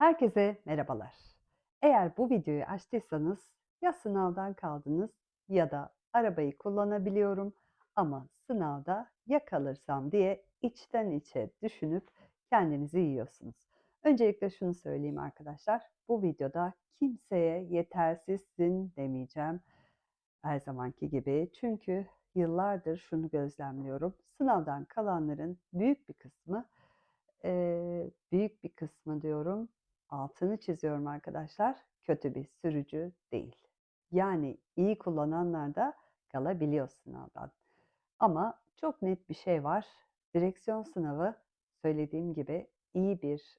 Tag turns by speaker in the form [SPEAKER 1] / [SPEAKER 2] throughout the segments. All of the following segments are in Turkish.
[SPEAKER 1] Herkese merhabalar. Eğer bu videoyu açtıysanız ya sınavdan kaldınız ya da arabayı kullanabiliyorum ama sınavda ya kalırsam diye içten içe düşünüp kendinizi yiyorsunuz. Öncelikle şunu söyleyeyim arkadaşlar. Bu videoda kimseye yetersizsin demeyeceğim her zamanki gibi. Çünkü yıllardır şunu gözlemliyorum. Sınavdan kalanların büyük bir kısmı, eee, büyük bir kısmı diyorum, altını çiziyorum arkadaşlar, kötü bir sürücü değil. Yani iyi kullananlar da kalabiliyor sınavdan. Ama çok net bir şey var. Direksiyon sınavı söylediğim gibi iyi bir,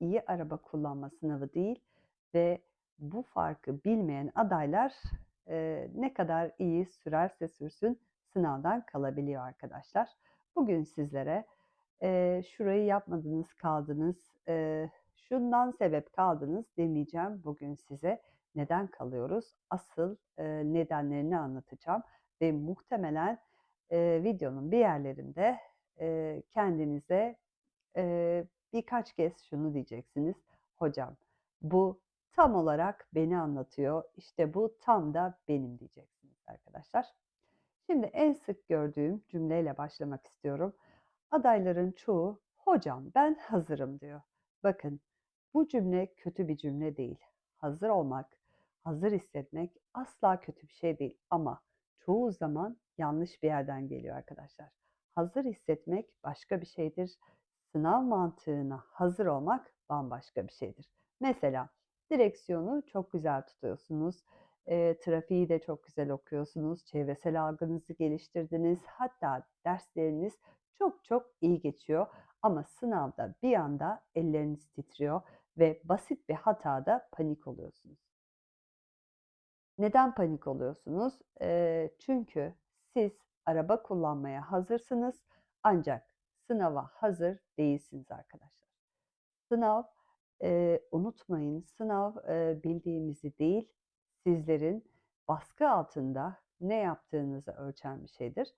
[SPEAKER 1] iyi araba kullanma sınavı değil ve bu farkı bilmeyen adaylar, ne kadar iyi sürerse sürsün sınavdan kalabiliyor arkadaşlar. Bugün sizlere, şurayı yapmadınız, kaldınız, eee, şundan sebep kaldınız demeyeceğim bugün size. Neden kalıyoruz? Asıl, eee, nedenlerini anlatacağım ve muhtemelen, eee, videonun bir yerlerinde, eee, kendinize, eee, birkaç kez şunu diyeceksiniz: "Hocam, bu tam olarak beni anlatıyor. İşte bu tam da benim." diyeceksiniz arkadaşlar. Şimdi en sık gördüğüm cümleyle başlamak istiyorum. Adayların çoğu, "Hocam, ben hazırım." diyor. Bakın, bu cümle kötü bir cümle değil. Hazır olmak, hazır hissetmek asla kötü bir şey değil ama çoğu zaman yanlış bir yerden geliyor arkadaşlar. Hazır hissetmek başka bir şeydir. Sınav mantığına hazır olmak bambaşka bir şeydir. Mesela direksiyonu çok güzel tutuyorsunuz, eee, trafiği de çok güzel okuyorsunuz, çevresel algınızı geliştirdiniz, hatta dersleriniz çok çok iyi geçiyor ama sınavda bir anda elleriniz titriyor ve basit bir hatada panik oluyorsunuz. Neden panik oluyorsunuz? Eee, çünkü siz araba kullanmaya hazırsınız ancak sınava hazır değilsiniz arkadaşlar. Sınav, eee, unutmayın, sınav, eee, bildiğimizi değil, sizlerin baskı altında ne yaptığınızı ölçen bir şeydir.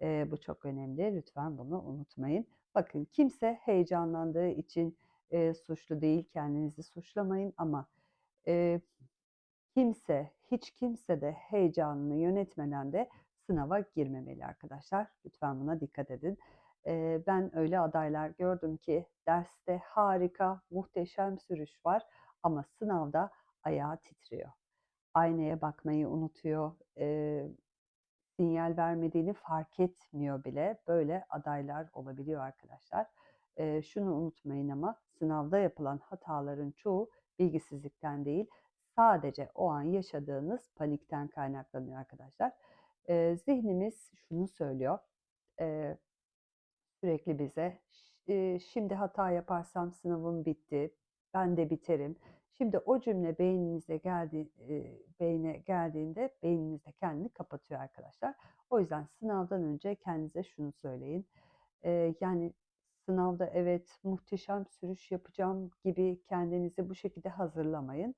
[SPEAKER 1] Eee, bu çok önemli, lütfen bunu unutmayın. Bakın, kimse heyecanlandığı için, eee, suçlu değil, kendinizi suçlamayın ama, eee, kimse, hiç kimse de heyecanını yönetmeden de sınava girmemeli arkadaşlar. Lütfen buna dikkat edin. Eee, ben öyle adaylar gördüm ki derste harika, muhteşem sürüş var ama sınavda ayağı titriyor. Aynaya bakmayı unutuyor, eee, sinyal vermediğini fark etmiyor bile. Böyle adaylar olabiliyor arkadaşlar. Eee, şunu unutmayın ama sınavda yapılan hataların çoğu bilgisizlikten değil, sadece o an yaşadığınız panikten kaynaklanıyor arkadaşlar. Eee, zihnimiz şunu söylüyor, eee, sürekli bize, eee, "Şimdi hata yaparsam sınavım bitti, ben de biterim." Şimdi o cümle beyninize geldi eee, beyne geldiğinde beyniniz de kendini kapatıyor arkadaşlar. O yüzden sınavdan önce kendinize şunu söyleyin: Eee, yani, sınavda evet, muhteşem sürüş yapacağım gibi kendinizi bu şekilde hazırlamayın.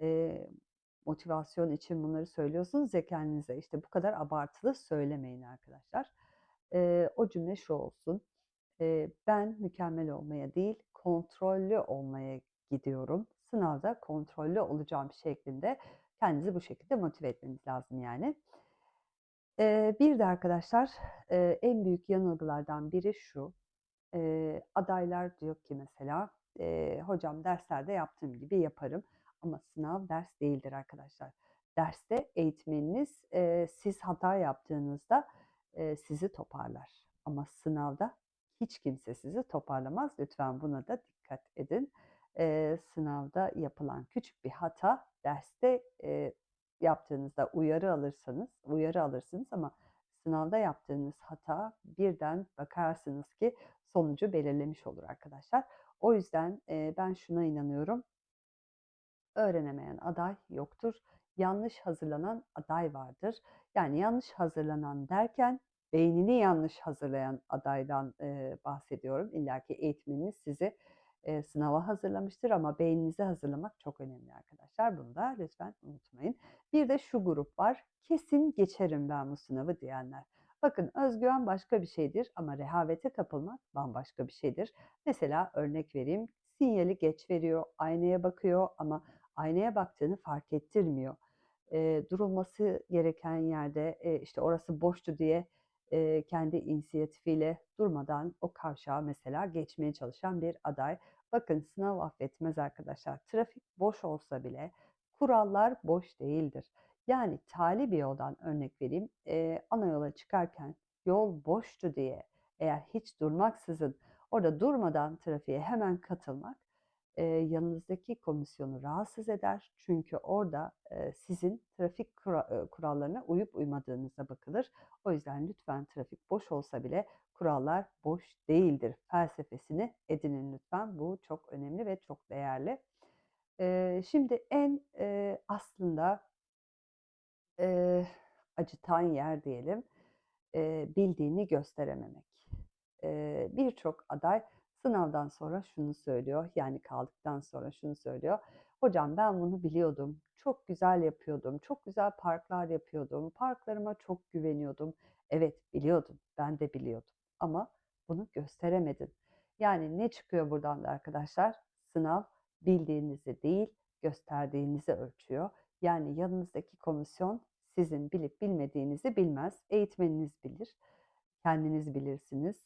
[SPEAKER 1] Eee, motivasyon için bunları söylüyorsunuz ya kendinize, işte, bu kadar abartılı söylemeyin arkadaşlar. Eee, o cümle şu olsun: Eee, "Ben mükemmel olmaya değil, kontrollü olmaya gidiyorum. Sınavda kontrollü olacağım." şeklinde kendinizi bu şekilde motive etmeniz lazım yani. Eee, bir de arkadaşlar, eee, en büyük yanılgılardan biri şu: Eee, adaylar diyor ki mesela, eee, "Hocam, derslerde yaptığım gibi yaparım." ama sınav ders değildir arkadaşlar. Derste eğitmeniniz, eee, siz hata yaptığınızda, eee, sizi toparlar ama sınavda hiç kimse sizi toparlamaz. Lütfen buna da dikkat edin. Eee, sınavda yapılan küçük bir hata derste, eee, yaptığınızda uyarı alırsanız uyarı alırsınız ama sınavda yaptığınız hata birden bakarsınız ki sonucu belirlemiş olur arkadaşlar. O yüzden, eee, ben şuna inanıyorum: Öğrenemeyen aday yoktur. Yanlış hazırlanan aday vardır. Yani yanlış hazırlanan derken beynini yanlış hazırlayan adaydan, eee, bahsediyorum. İllaki eğitmeniniz sizi, eee, sınava hazırlamıştır ama beyninizi hazırlamak çok önemli arkadaşlar. Bunu da lütfen unutmayın. Bir de şu grup var: "Kesin geçerim ben bu sınavı." diyenler. Bakın, öz güven başka bir şeydir ama rehavete kapılmak bambaşka bir şeydir. Mesela örnek vereyim, sinyali geç veriyor, aynaya bakıyor ama aynaya baktığını fark ettirmiyor. Eee, durulması gereken yerde, eee, işte, orası boştu diye, eee, kendi inisiyatifiyle durmadan o kavşağı mesela geçmeye çalışan bir aday. Bakın sınav affetmez arkadaşlar. Trafik boş olsa bile kurallar boş değildir. Yani tali bir yoldan örnek vereyim. Eee, ana yola çıkarken yol boştu diye eğer hiç durmaksızın orada durmadan trafiğe hemen katılmak, eee, yanınızdaki komisyonu rahatsız eder. Çünkü orada, eee, sizin trafik kura eee, kurallarına uyup uymadığınıza bakılır. O yüzden lütfen trafik boş olsa bile kurallar boş değildir felsefesini edinin lütfen. Bu çok önemli ve çok değerli. Eee, şimdi en, eee, aslında Eee, acıtan yer diyelim, eee, bildiğini gösterememek. Eee, birçok aday sınavdan sonra şunu söylüyor, yani kaldıktan sonra şunu söylüyor: "Hocam ben bunu biliyordum, çok güzel yapıyordum, çok güzel parklar yapıyordum, parklarıma çok güveniyordum." Evet, biliyordun, ben de biliyordum ama bunu gösteremedin. Yani ne çıkıyor buradan da arkadaşlar? Sınav bildiğinizi değil, gösterdiğinizi ölçüyor. Yani yanınızdaki komisyon sizin bilip bilmediğinizi bilmez. Eğitmeniniz bilir, kendiniz bilirsiniz.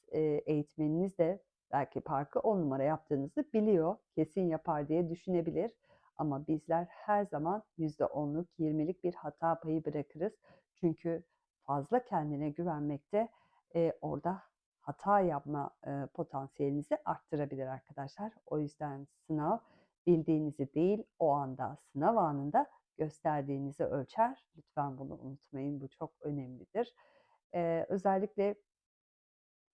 [SPEAKER 1] Eğitmeniniz de belki parkı 10 numara yaptığınızı biliyor, kesin yapar diye düşünebilir ama bizler her zaman %10'luk, 20'lik bir hata payı bırakırız. Çünkü fazla kendine güvenmek de, eee, orada hata yapma, eee, potansiyelinizi arttırabilir arkadaşlar. O yüzden sınav bildiğinizi değil, o anda, sınav anında gösterdiğinizi ölçer. Lütfen bunu unutmayın, bu çok önemlidir. Eee, özellikle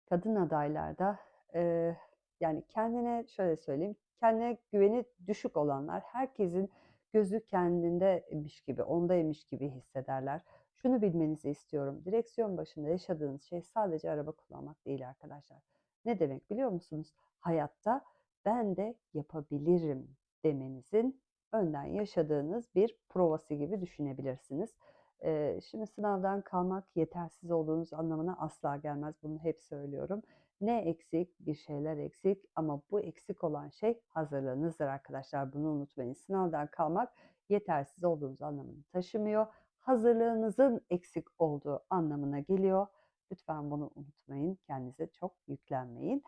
[SPEAKER 1] kadın adaylarda, eee, yani kendine şöyle söyleyeyim, kendine güveni düşük olanlar herkesin gözü kendindeymiş gibi, ondaymış gibi hissederler. Şunu bilmenizi istiyorum, direksiyon başında yaşadığınız şey sadece araba kullanmak değil arkadaşlar. Ne demek biliyor musunuz? Hayatta ben de yapabilirim demenizin önden yaşadığınız bir provası gibi düşünebilirsiniz. Eee, şimdi sınavdan kalmak yetersiz olduğunuz anlamına asla gelmez. Bunu hep söylüyorum. Ne eksik? Bir şeyler eksik ama bu eksik olan şey hazırlığınızdır arkadaşlar. Bunu unutmayın. Sınavdan kalmak yetersiz olduğunuz anlamını taşımıyor. Hazırlığınızın eksik olduğu anlamına geliyor. Lütfen bunu unutmayın. Kendinize çok yüklenmeyin.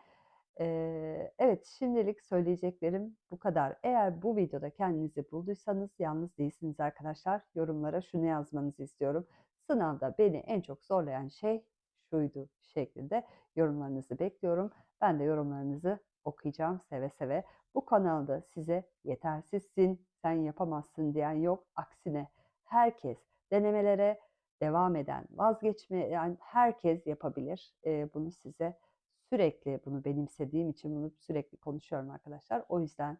[SPEAKER 1] Eee, evet, şimdilik söyleyeceklerim bu kadar. Eğer bu videoda kendinizi bulduysanız yalnız değilsiniz arkadaşlar. Yorumlara şunu yazmanızı istiyorum: "Sınavda beni en çok zorlayan şey şuydu." şeklinde yorumlarınızı bekliyorum. Ben de yorumlarınızı okuyacağım seve seve. Bu kanalda size yetersizsin, sen yapamazsın diyen yok. Aksine herkes denemelere devam eden, vazgeçmeyen herkes yapabilir. Eee, bunu size Sürekli bunu benimsediğim için bunu sürekli konuşuyorum arkadaşlar. O yüzden,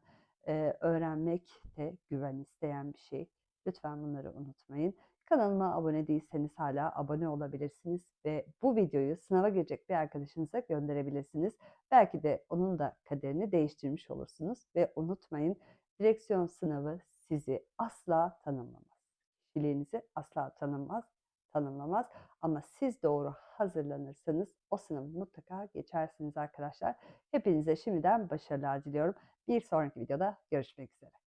[SPEAKER 1] eee, öğrenmek de güven isteyen bir şey. Lütfen bunları unutmayın. Kanalıma abone değilseniz hala abone olabilirsiniz ve bu videoyu sınava girecek bir arkadaşınıza gönderebilirsiniz. Belki de onun da kaderini değiştirmiş olursunuz ve unutmayın, direksiyon sınavı sizi asla tanımlamaz. Kişiliğinizi asla tanımaz tanımlamaz. Ama siz doğru hazırlanırsanız o sınavı mutlaka geçersiniz arkadaşlar. Hepinize şimdiden başarılar diliyorum. Bir sonraki videoda görüşmek üzere.